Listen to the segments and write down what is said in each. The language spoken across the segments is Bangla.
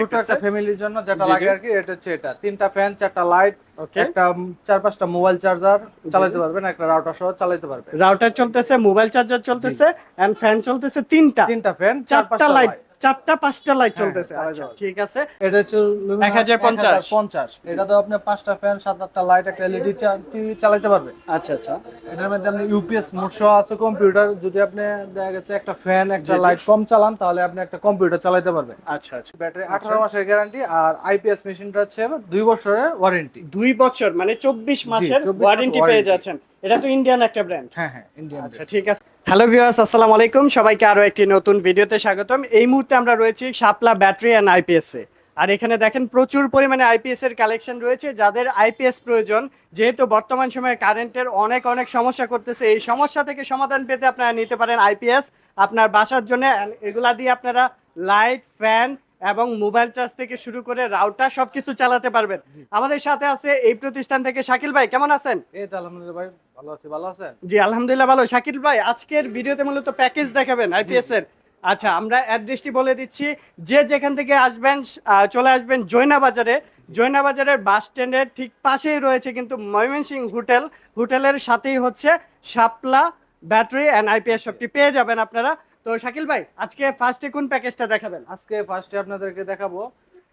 ছোট একটা ফ্যামিলির জন্য যেটা। লাগে আর কি এটা হচ্ছে এটা। তিনটা ফ্যান চারটা লাইট একটা চার পাঁচটা মোবাইল চার্জার চালাতে পারবেন একটা রাউটার সহ চালাতে পারবেন। রাউটার চলতেছে মোবাইল চার্জার চলতেছে এন্ড ফ্যান চলতেছে তিনটা। তিনটা ফ্যান চার চারটা পাঁচটা লাইট চারটা পাঁচটা লাইট হ্যাঁ, চলতেছে। আচ্ছা পারবে। ঠিক আছে। এটা হচ্ছে luminous 1050 1050 এটা তো আপনি পাঁচটা ফ্যান সাত আটটা লাইট একটা এলইডি টিভি চালাতে পারবে। আচ্ছা আচ্ছা। এটার মধ্যে আপনি ইউপিএস মোড সহ আছে কম্পিউটার যদি আপনি দেখা গেছে একটা ফ্যান একটা। লাইট কম চালান তাহলে আপনি একটা কম্পিউটার চালাতে পারবেন আচ্ছা আচ্ছা। ব্যাটারি আঠারো মাসের গ্যারান্টি আর আইপিএস মেশিনটা হচ্ছে দুই বছরের ওয়ারেন্টি দুই বছর মানে চব্বিশ মাসের ওয়ারেন্টি পেয়ে যাচ্ছেন। এটা তো ইন্ডিয়ান একটা ব্র্যান্ড হ্যাঁ হ্যাঁ ইন্ডিয়ান আচ্ছা ঠিক আছে। হ্যালো ভিউয়ার্স, আসসালামু আলাইকুম। সবাইকে আরও একটি নতুন ভিডিওতে স্বাগতম। এই মুহূর্তে আমরা রয়েছি শাপলা ব্যাটারি অ্যান্ড আইপিএস আর এখানে দেখেন প্রচুর পরিমাণে আইপিএস এর কালেকশন রয়েছে। যাদের আইপিএস প্রয়োজন, যেহেতু বর্তমান সময়ে কারেন্টের অনেক অনেক সমস্যা করতেছে, এই সমস্যা থেকে সমাধান পেতে আপনারা নিতে পারেন আইপিএস আপনার বাসার জন্য এগুলা দিয়ে আপনারা লাইট ফ্যান এবং মোবাইল চার্জ থেকে শুরু করে রাউটার সবকিছু চালাতে পারবেন। আমাদের সাথে আছে এই প্রতিষ্ঠান থেকে শাকিল ভাই কেমন আছেন? এই তো আলহামদুলিল্লাহ ভাই ভালো আছি ভালো আছেন? জি আলহামদুলিল্লাহ ভালো। শাকিল ভাই আজকের ভিডিওতে মূলত প্যাকেজ দেখাবেন আইপিএস এর। আচ্ছা আমরা অ্যাড্রেসটি বলে দিচ্ছি। যে যেখান থেকে আসবেন চলে আসবেন জৈনা বাজারে। জৈনা বাজারের বাস স্ট্যান্ডের ঠিক পাশেই রয়েছে কিন্তু ময়মনসিং হোটেল। হোটেলের সাথেই হচ্ছে শাপলা ব্যাটারি অ্যান্ড আইপিএস শপটি পেয়ে যাবেন আপনারা। তো শাকিল ভাই আজকে ফার্স্টে কোন প্যাকেজটা দেখাবেন? আজকে ফার্স্টে আপনাদেরকে দেখাবো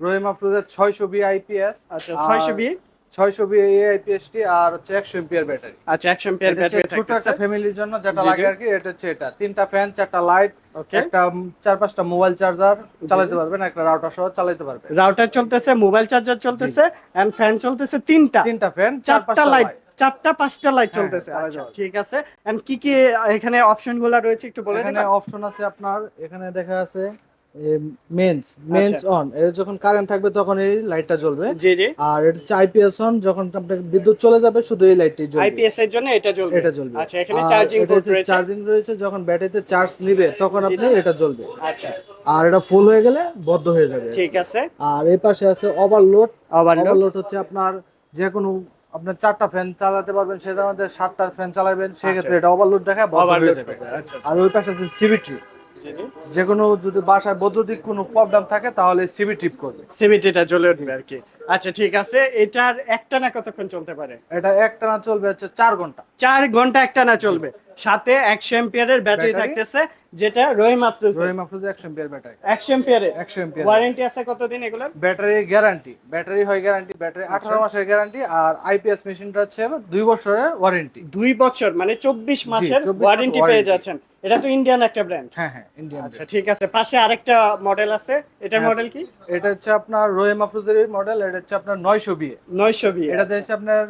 রহিম আফরোজের ছয়শো বি আইপিএস আচ্ছা ছয়শো বি ছয়শো বি আইপিএস টি আর হচ্ছে একশো এমপিয়ার ব্যাটারি আচ্ছা একশো এম্পিয়ার ব্যাটারি ছোট একটা ফ্যামিলির জন্য যেটা। লাগে আর কি এটা হচ্ছে এটা। তিনটা ফ্যান চারটা লাইট ওকে একটা চার পাঁচটা মোবাইল চার্জার চালাতে পারবেন একটা রাউটার সহ চালাতে পারবেন। রাউটার চলতেছে মোবাইল চার্জার চলতেছে এন্ড ফ্যান চলতেছে তিনটা। তিনটা ফ্যান চার চারটা পাঁচটা লাইট চারটা পাঁচটা লাইট হ্যাঁ, চলতেছে। আচ্ছা ঠিক আছে। এন্ড কি কি এখানে অপশনগুলো রয়েছে একটু বলে এখানে অপশন আছে আপনার এখানে দেখা আছে মেন্স মেন্স। অন এর যখন কারেন্ট থাকবে তখন এই লাইটটা জ্বলবে। জি জি। আর এটা হচ্ছে আইপিএস অন যখন আপনার বিদ্যুৎ চলে যাবে শুধু এই লাইটটি জ্বলবে। আইপিএস এর জন্য এটা জ্বলবে। এটা জ্বলবে। আচ্ছা এখানে চার্জিং পোর্ট রয়েছে। চার্জিং রয়েছে যখন ব্যাটারিতে চার্জ নিবে তখন আপনি এটা জ্বলবে। আচ্ছা। আর এটা ফুল হয়ে গেলে বদ্ধ হয়ে যাবে। ঠিক আছে। আর এই পাশে আছে ওভারলোড ওভারলোড হচ্ছে আপনার যে কোনো আপনার চারটা ফ্যান চালাতে পারবেন সেটার মধ্যে সাতটা ফ্যান চালাবেন সেক্ষেত্রে এটা ওভারলোড দেখা ওভারলোড যাবে। আচ্ছা আর ওই পাশে আছে সিবিটি যে কোনো যদি বাসায় বৈদ্যুতিক কোনো প্রবলেম থাকে তাহলে সিবি টিপ করবে। জ্বলে উঠবে আর কি। আচ্ছা ঠিক আছে। এটার কতক্ষণ চলতে পারে? এটা একটানা চলবে হচ্ছে চার ঘণ্টা। চার ঘণ্টা চলবে। সাথে একশো এম্পিয়ারের ব্যাটারি। থাকতেছে যেটা রহিম আফরোজ। রহিম আফরোজ একশো এমপিয়ার ব্যাটারি। একশো এম্পিয়ারের একশো এমপিয়ার। ওয়ারেন্টি আছে কতদিন এগুলোর? ব্যাটারি গ্যারান্টি ব্যাটারি হয় গ্যারান্টি ব্যাটারি আঠারো মাসের গ্যারান্টি আর আইপিএস মেশিনটা হচ্ছে দুই বছরের ওয়ারেন্টি দুই বছর মানে চব্বিশ মাসের ওয়ারেন্টি পেয়ে। যাচ্ছেন। এটা তো ইন্ডিয়ান একটা ব্র্যান্ড হ্যাঁ হ্যাঁ ইন্ডিয়ান আচ্ছা ঠিক আছে পাশে আরেকটা মডেল আছে। এটার হ্যাঁ। মডেল কি? এটা হচ্ছে আপনার রহিম আফরোজের মডেল এটা হচ্ছে আপনার নয়শো বিয়ে নয়শো বি এটাতে হচ্ছে আপনার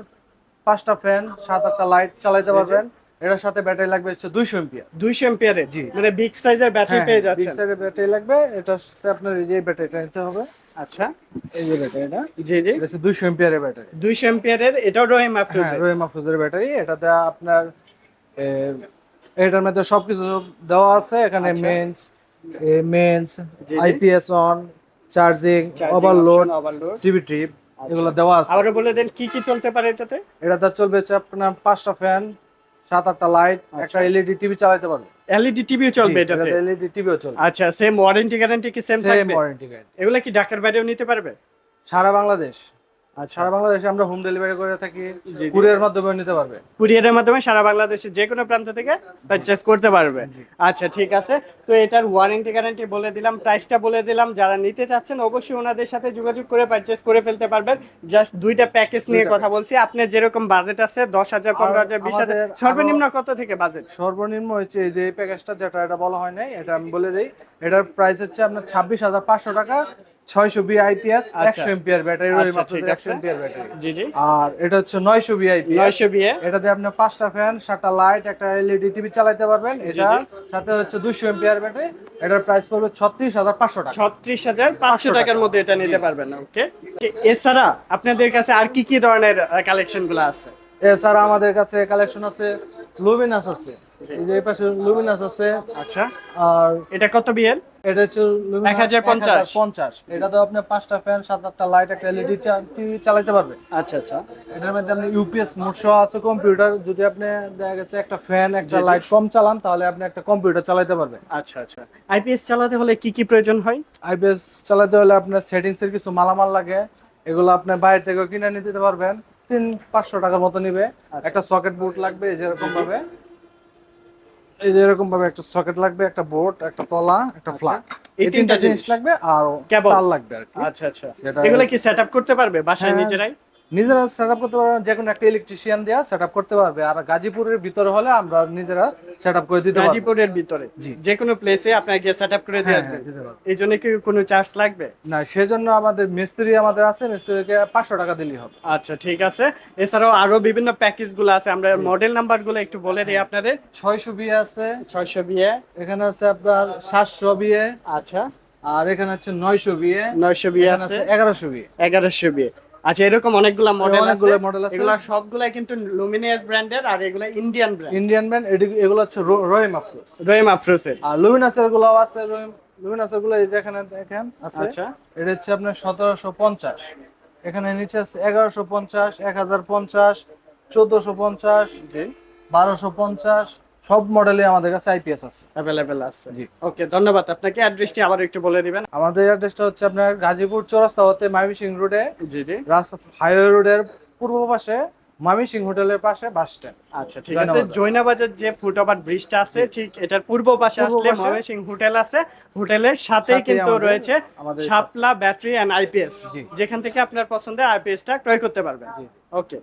পাঁচটা ফ্যান সাত আটটা লাইট চালাতে। পারবেন। এটার সাথে ব্যাটারি লাগবে হচ্ছে দুইশো এমপিয়ার দুইশো এম্পিয়ারের জি। মানে বিগ সাইজের ব্যাটারি পেয়ে যাচ্ছেন। ব্যাটারি লাগবে। এটার সাথে আপনার এই যে ব্যাটারিটা নিতে হবে। আচ্ছা। এই যে ব্যাটারিটা জি জি। এটা হচ্ছে দুইশো এমপিয়ারের ব্যাটারি দুইশো এম্পিয়ারের এটাও রহিম হ্যাঁ আফরোজের। রহিম আফরোজের ব্যাটারি এটাতে আপনার এটার মধ্যে সবকিছু দেওয়া আছে এখানে। Mains mains IPS on charging overload overload CB trip এগুলো দেওয়া আছে। আবারও বলে দেন কি কি চলতে পারে এটাতে? এটা এটাতে চলবে হচ্ছে আপনার পাঁচটা ফ্যান সাত আটটা লাইট একটা আচ্ছা। এলইডি টিভি চালাতে পারবে। এলইডি টিভিও চলবে এটাতে এলইডি টিভিও চলবে। আচ্ছা সেম ওয়ারেন্টি গ্যারান্টি কি সেম সেম থাকবে? ওয়ারেন্টি গাইড এগুলা কি ঢাকার বাইরেও নিতে পারবে? সারা বাংলাদেশ। আচ্ছা। সারা বাংলাদেশে আমরা হোম ডেলিভারি করে থাকি। কুরিয়ার মাধ্যমে নিতে পারবে। কুরিয়ারের মাধ্যমে সারা বাংলাদেশে যে কোনো প্রান্ত থেকে পারচেস করতে পারবে। আচ্ছা ঠিক আছে। তো এটার ওয়ারেন্টি গ্যারান্টি বলে দিলাম প্রাইসটা বলে দিলাম। যারা নিতে চাচ্ছেন অবশ্যই ওনাদের সাথে যোগাযোগ করে পারচেস করে ফেলতে পারবেন। জাস্ট দুইটা প্যাকেজ নিয়ে কথা বলছি। আপনার যেরকম বাজেট আছে দশ হাজার পনেরো হাজার বিশ হাজার সর্বনিম্ন কত থেকে বাজেট সর্বনিম্ন হচ্ছে এই যে প্যাকেজটা যেটা এটা বলা হয় নাই এটা আমি বলে দেই এটার প্রাইস হচ্ছে আপনার ছাব্বিশ হাজার পাঁচশো টাকা। ছয়শো বি আইপিএস আচ্ছা। একশো এমপিয়ার ব্যাটারি আচ্ছা, ঠিক একশো আছে। ব্যাটারি। জি জি। আর এটা হচ্ছে নয়শো বি আইপিএস নয়শো বিয়ে এটাতে আপনি পাঁচটা ফ্যান সাতটা লাইট একটা এলইডি টিভি চালাতে পারবেন। এটা সাথে হচ্ছে দুইশো এমপিয়ার ব্যাটারি। এটার প্রাইস পড়বে ছত্রিশ হাজার পাঁচশো টাকা। ছত্রিশ হাজার পাঁচশো টাকা। টাকার মধ্যে এটা নিতে পারবেন ওকে? এছাড়া আপনাদের কাছে আর কি কি ধরনের কালেকশনগুলো আছে? এছাড়া আমাদের কাছে কালেকশন আছে লুমিনাস আছে। এই যে পাশে লুমিনাস আছে। আচ্ছা। আর এটা কত বিএল? এটা হচ্ছে লুমিনাস 1050 1050 এটা তো আপনি পাঁচটা ফ্যান সাত আটটা লাইট একটা এলইডি টিভি চালাতে পারবে। আচ্ছা আচ্ছা। এটার মধ্যে আপনি ইউপিএস মোড সহ আছে কম্পিউটার। যদি আপনি দেখা গেছে একটা ফ্যান একটা লাইট কম চালান তাহলে আপনি একটা কম্পিউটার চালাতে পারবেন আচ্ছা আচ্ছা। আইপিএস চালাতে হলে কি কি প্রয়োজন হয়? আইপিএস চালাতে হলে আপনার সেটিংস এর কিছু মালামাল লাগে। এগুলো আপনি বাইরে থেকে কিনে নিতে পারবেন। তিন পাঁচশো টাকার মতো নিবে। একটা সকেট বোর্ড লাগবে যেরকম ভাবে এই যে এরকম ভাবে একটা সকেট লাগবে একটা বোর্ড একটা তলা একটা ফ্ল্যাগ এই তিনটা জিনিস। লাগবে আর কেবল তার লাগবে আর কি। আচ্ছা আচ্ছা। এগুলো কি সেটআপ করতে পারবে বাসায় হ্যাঁ। নিজেরাই? নিজেরা সেটআপ করতে পারবেন যে কোনো একটা ইলেকট্রিশিয়ান দেওয়া সেটআপ করতে পারবে। আর গাজীপুরের ভিতরে হলে আমরা নিজেরা সেটআপ করে দিতে পারব। গাজীপুরের ভিতরে? জি। যে কোনো প্লেসে আপনার গিয়ে সেটআপ করে দিয়ে হ্যাঁ, আসবেন হ্যাঁ, দিতে পারব। এই জন্য কি কোনো চার্জ লাগবে? না সেজন্য আমাদের মিস্ত্রি আমাদের আছে মিস্ত্রিকে পাঁচশো টাকা দিলেই হবে। আচ্ছা ঠিক আছে। এছাড়াও আরও বিভিন্ন প্যাকেজগুলো আছে আমরা মডেল নাম্বারগুলো একটু বলে দিই আপনাদের। ছয়শো বিয়ে আছে। ছয়শো বিয়ে। এখানে আছে আপনার সাতশো বিয়ে। আচ্ছা। আর এখানে আছে নয়শো বিয়ে। নয়শো বিয়ে আছে এগারোশো বিয়ে। এগারোশো বিয়ে। আচ্ছা এরকম অনেকগুলা মডেল আছে। অনেকগুলো model আছে। এগুলা সবগুলাই কিন্তু লুমিনিয়াস ব্র্যান্ডের আর এগুলা ইন্ডিয়ান ব্র্যান্ড ইন্ডিয়ান ব্যান্ড এগুলো হচ্ছে রহিম আফরোজ। রহিম আফরোসের আর লুমিনাসেরগুলো আছে রহিম লুমিনাসেরগুলো এই যে এখানে দেখেন আছে। আচ্ছা। এটা হচ্ছে আপনার সতেরোশো পঞ্চাশ। এখানে নিচে আছে এগারোশো পঞ্চাশ এক হাজার পঞ্চাশ চোদ্দশো পঞ্চাশ জি। বারোশো পঞ্চাশ সব মডেলে আমাদের কাছে আইপিএস আছে। অ্যাভেলেবেল আছে। জি। ওকে ধন্যবাদ। আপনাকে অ্যাড্রেসটি আবার একটু বলে দিবেন। আমাদের অ্যাড্রেসটা হচ্ছে আপনার গাজীপুর চৌরাস্তা হতে মাইমিসিং রোডে জি জি। হাইওয়ে রোডের পূর্ব পাশে মামিসিং হোটেলের পাশে বাস স্ট্যান্ড আচ্ছা ঠিক আছে। জৈনাবাজার যে ফুটওভার ব্রিজটা আছে ঠিক এটার পূর্ব পাশে আসলে। ময়মনসিং হোটেল আছে। হোটেলের সাথেই কিন্তু রয়েছে শাপলা ব্যাটারি এন্ড আইপিএস জি। যেখান থেকে আপনার পছন্দের আইপিএসটা ক্রয় করতে পারবেন। ওকে